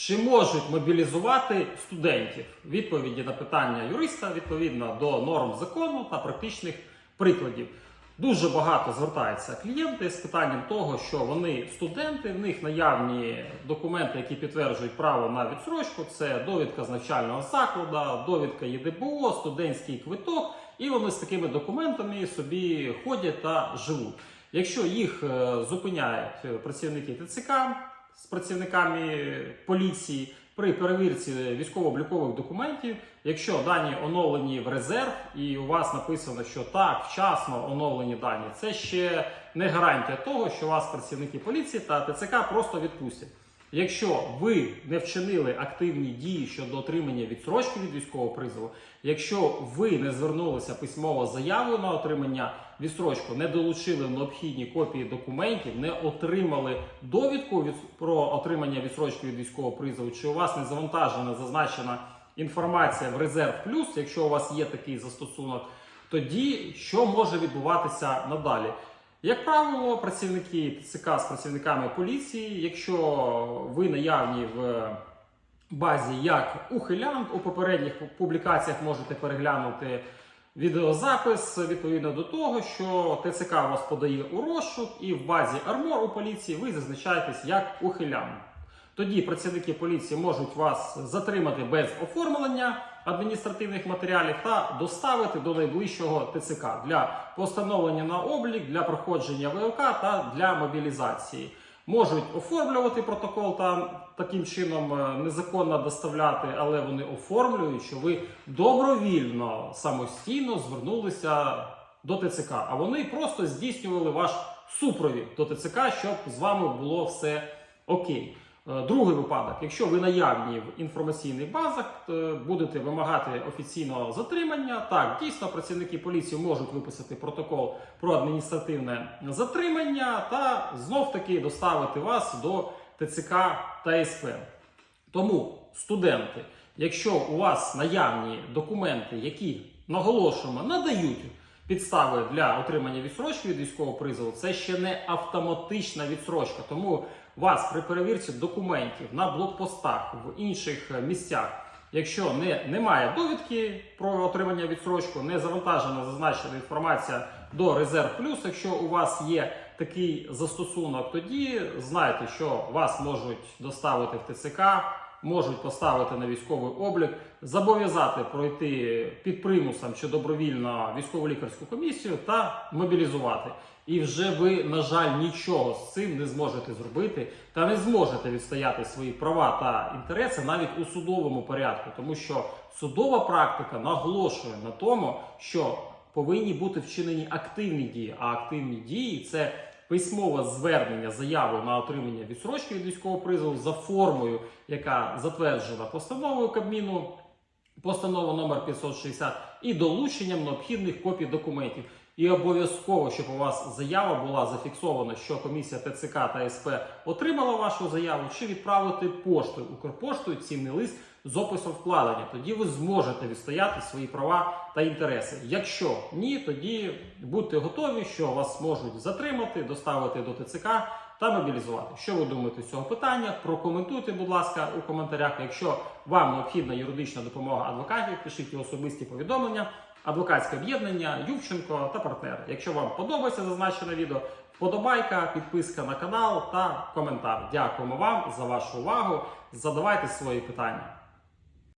Чи можуть мобілізувати студентів? Відповіді на питання юриста відповідно до норм закону та практичних прикладів. Дуже багато звертаються клієнти з питанням того, що вони студенти, в них наявні документи, які підтверджують право на відсрочку. Це довідка з навчального закладу, довідка ЄДБО, студентський квиток, і вони з такими документами собі ходять та живуть. Якщо їх е, зупиняють е, працівники ТЦК з працівниками поліції при перевірці військово-облікових документів, якщо дані оновлені в резерв, і у вас написано, що так, вчасно оновлені дані, це ще не гарантія того, що вас працівники поліції та ТЦК просто відпустять. Якщо ви не вчинили активні дії щодо отримання відсрочки від військового призову, якщо ви не звернулися письмово заявою на отримання відсрочку, не долучили необхідні копії документів, не отримали довідку від про отримання відсрочки від військового призову, чи у вас не завантажена зазначена інформація в резерв плюс, якщо у вас є такий застосунок, тоді що може відбуватися надалі? Як правило, працівники ТЦК з працівниками поліції, якщо ви наявні в базі як ухилянт, у попередніх публікаціях можете переглянути відеозапис відповідно до того, що ТЦК вас подає у розшук, і в базі армор у поліції ви зазначаєтесь як ухилянт. Тоді працівники поліції можуть вас затримати без оформлення адміністративних матеріалів та доставити до найближчого ТЦК для постановлення на облік, для проходження ВЛК та для мобілізації. Можуть оформлювати протокол та таким чином е, незаконно доставляти, але вони оформлюють, що ви добровільно самостійно звернулися до ТЦК, а вони просто здійснювали ваш супровід до ТЦК, щоб з вами було все окей. Е, Другий випадок, якщо ви наявні в інформаційних базах, е, будете вимагати офіційного затримання. Так, дійсно, працівники поліції можуть виписати протокол про адміністративне затримання та знов таки доставити вас до ТЦК та СП. Тому, студенти, якщо у вас наявні документи, які наголошуємо, надають підстави для отримання відсрочки від військового призову, це ще не автоматична відсрочка. Тому вас при перевірці документів на блокпостах в інших місцях, якщо не, немає довідки про отримання відсрочку, не завантажена зазначена інформація до резерв плюс, якщо у вас є такий застосунок, тоді знайте, що вас можуть доставити в ТЦК, можуть поставити на військовий облік, зобов'язати пройти під примусом чи добровільно військово-лікарську комісію та мобілізувати. І вже ви, на жаль, нічого з цим не зможете зробити та не зможете відстояти свої права та інтереси навіть у судовому порядку, тому що судова практика наголошує на тому, що повинні бути вчинені активні дії. А активні дії це письмове звернення заявою на отримання відсрочки від військового призову за формою, яка затверджена постановою Кабміну, постанова номер 560, і долученням необхідних копій документів. І обов'язково, щоб у вас заява була зафіксована, що комісія ТЦК та СП отримала вашу заяву, чи відправити поштою Укрпоштою цінний лист з описом вкладення. Тоді ви зможете відстояти свої права та інтереси. Якщо ні, тоді будьте готові, що вас можуть затримати, доставити до ТЦК та мобілізувати. Що ви думаєте з цього питання? Прокоментуйте, будь ласка, у коментарях. Якщо вам необхідна юридична допомога адвокатів, пишіть особисті повідомлення. Адвокатське об'єднання, Ювченко та партнери. Якщо вам подобається зазначене відео, вподобайка, підписка на канал та коментар. Дякуємо вам за вашу увагу. Задавайте свої питання.